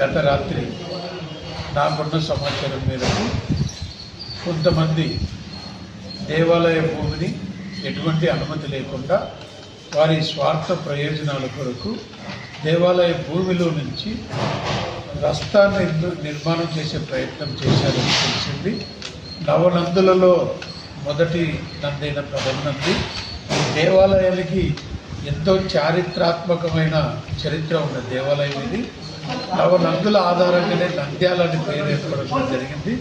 గత రాత్రి నాకున్న సమాచారం మేరకు కొంతమంది దేవాలయ భూమిని ఎటువంటి అనుమతి లేకుండా వారి స్వార్థ ప్రయోజనాల కొరకు దేవాలయ భూమిలో నుంచి రస్తా నిర్మాణం చేసే ప్రయత్నం చేశారని తెలిసింది. నవనందులలో మొదటి నందైన ప్రథమ నంది దేవాలయానికి ఎంతో చారిత్రాత్మకమైన చరిత్ర ఉన్న దేవాలయం ఇది. నవనందుల ఆధారంగానే నంద్యాల అని పేరు ఏర్పడడం జరిగింది.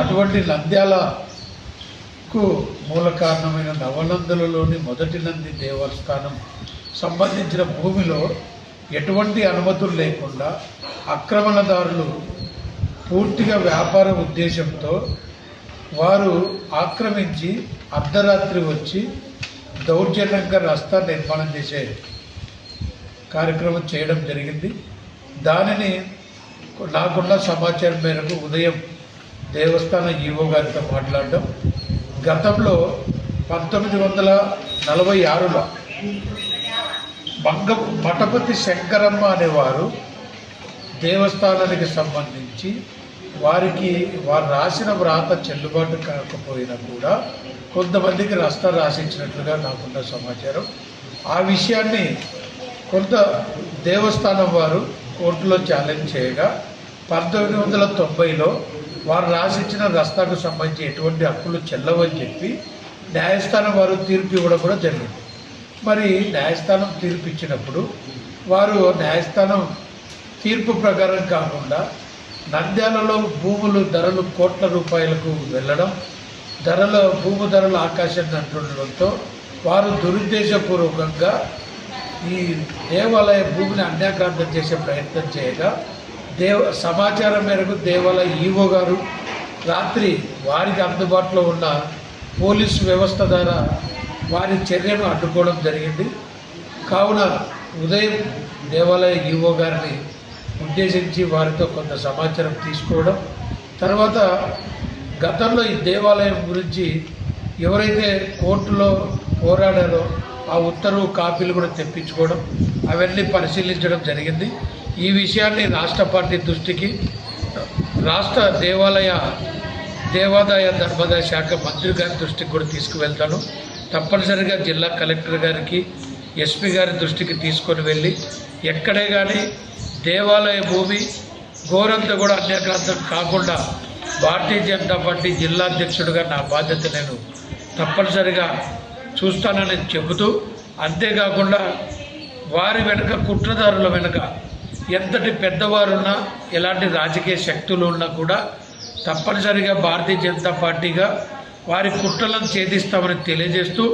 అటువంటి నంద్యాలకు మూల కారణమైన నవనందులలోని మొదటి నంది దేవస్థానం సంబంధించిన భూమిలో ఎటువంటి అనుమతులు లేకుండా ఆక్రమణదారులు పూర్తిగా వ్యాపార ఉద్దేశంతో వారు ఆక్రమించి అర్ధరాత్రి వచ్చి దౌర్జన్యంగా రస్తా నిర్మాణం చేసే కార్యక్రమం చేయడం జరిగింది. దానిని నాకున్న సమాచారం మేరకు ఉదయం దేవస్థాన ఈవో గారితో మాట్లాడడం గతంలో పంతొమ్మిది వందల నలభై ఆరులో బంగ మఠపతి శంకరమ్మ అనేవారు దేవస్థానానికి సంబంధించి వారికి వారు రాసిన వ్రాత చెల్లుబాటు కాకపోయినా కూడా కొంతమందికి రస్తా రాసించినట్లుగా నాకున్న సమాచారం. ఆ విషయాన్ని కొంత దేవస్థానం వారు కోర్టులో ఛాలెంజ్ చేయగా పంతొమ్మిది వందల తొంభైలో వారు రాసిచ్చిన రస్తాకు సంబంధించి ఎటువంటి హక్కులు చెల్లవని చెప్పి న్యాయస్థానం వారు తీర్పు ఇవ్వడం కూడా జరిగింది. మరి న్యాయస్థానం తీర్పు ఇచ్చినప్పుడు వారు న్యాయస్థానం తీర్పు ప్రకారం కాకుండా నంద్యాలలో భూములు ధరలు కోట్ల రూపాయలకు వెళ్ళడం ధరల భూము ధరల ఆకాశాన్ని అంటుండడంతో వారు దురుద్దేశపూర్వకంగా ఈ దేవాలయ భూమిని అన్యాక్రాంతం చేసే ప్రయత్నం చేయగా దేవ సమాచారం మేరకు దేవాలయ ఈవో గారు రాత్రి వారికి అందుబాటులో ఉన్న పోలీసు వ్యవస్థ ద్వారా వారి చర్యను అడ్డుకోవడం జరిగింది. కావున ఉదయం దేవాలయ ఈవో గారిని ఉద్దేశించి వారితో కొంత సమాచారం తీసుకోవడం తర్వాత గతంలో ఈ దేవాలయం గురించి ఎవరైతే కోర్టులో పోరాడారో ఆ ఉత్తర్వు కాపీలు కూడా తెప్పించుకోవడం అవన్నీ పరిశీలించడం జరిగింది. ఈ విషయాన్ని రాష్ట్ర పార్టీ దృష్టికి రాష్ట్ర దేవాలయ దేవాదాయ ధర్మాదాయ శాఖ మంత్రి గారి దృష్టికి కూడా తీసుకువెళ్తాను. తప్పనిసరిగా జిల్లా కలెక్టర్ గారికి ఎస్పీ గారి దృష్టికి తీసుకొని వెళ్ళి ఎక్కడే కానీ దేవాలయ భూమి ఘోరంతా కూడా అన్యగ్రంథం కాకుండా భారతీయ జనతా పార్టీ జిల్లా అధ్యక్షుడిగా నా బాధ్యత నేను తప్పనిసరిగా చూస్తానని చెబుతూ అంతేకాకుండా వారి వెనుక కుట్రదారుల వెనుక ఎంతటి పెద్దవారున్నా ఎలాంటి రాజకీయ శక్తులు ఉన్నా కూడా తప్పనిసరిగా భారతీయ జనతా పార్టీగా వారి కుట్రలను ఛేదిస్తామని తెలియజేస్తూ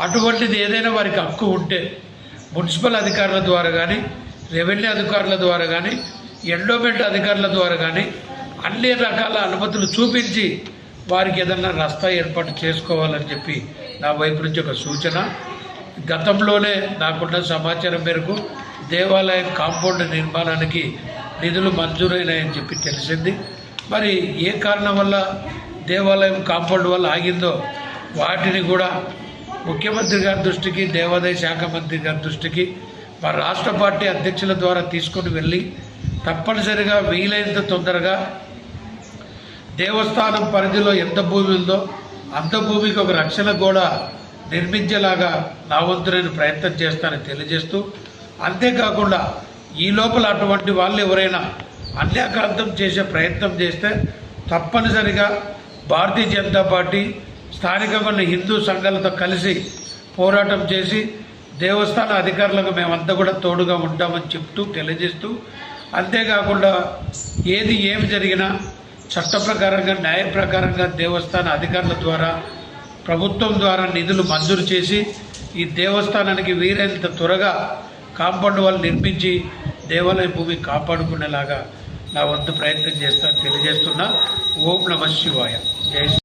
అటువంటిది ఏదైనా వారికి హక్కు ఉంటే మున్సిపల్ అధికారుల ద్వారా కానీ రెవెన్యూ అధికారుల ద్వారా కానీ ఎండోమెంట్ అధికారుల ద్వారా కానీ అన్ని రకాల అనుమతులు చూపించి వారికి ఏదన్నా రస్తా ఏర్పాటు చేసుకోవాలని చెప్పి నా వైపు నుంచి ఒక సూచన. గతంలోనే నాకున్న సమాచారం మేరకు దేవాలయం కాంపౌండ్ నిర్మాణానికి నిధులు మంజూరైనాయని చెప్పి తెలిసింది. మరి ఏ కారణం వల్ల దేవాలయం కాంపౌండ్ వల్ల ఆగిందో వాటిని కూడా ముఖ్యమంత్రి గారి దృష్టికి దేవాదాయ శాఖ మంత్రి గారి దృష్టికి మా రాష్ట్ర పార్టీ అధ్యక్షుల ద్వారా తీసుకొని వెళ్ళి తప్పనిసరిగా వీలైనంత తొందరగా దేవస్థానం పరిధిలో ఎంత భూమి ఉందో అంతభూమికి ఒక రక్షణ గోడ నిర్మించేలాగా నా వంతు నేను ప్రయత్నం చేస్తానని తెలియజేస్తూ అంతేకాకుండా ఈ లోపల అటువంటి వాళ్ళు ఎవరైనా అన్యాక్రాంతం చేసే ప్రయత్నం చేస్తే తప్పనిసరిగా భారతీయ జనతా పార్టీ స్థానికంగా ఉన్న హిందూ సంఘాలతో కలిసి పోరాటం చేసి దేవస్థాన అధికారులకు మేమంతా కూడా తోడుగా ఉంటామని చెప్తూ తెలియజేస్తూ అంతేకాకుండా ఏది ఏమి జరిగినా చట్ట ప్రకారంగా న్యాయ ప్రకారంగా దేవస్థాన అధికారుల ద్వారా ప్రభుత్వం ద్వారా నిధులు మంజూరు చేసి ఈ దేవస్థానానికి వీరైనంత త్వరగా కాంపౌండ్ వాళ్ళు నిర్మించి దేవాలయ భూమి కాపాడుకునేలాగా నా వంతు ప్రయత్నం చేస్తాను తెలియజేస్తున్నా. ఓం నమ శివాయ. జై శ్రీ-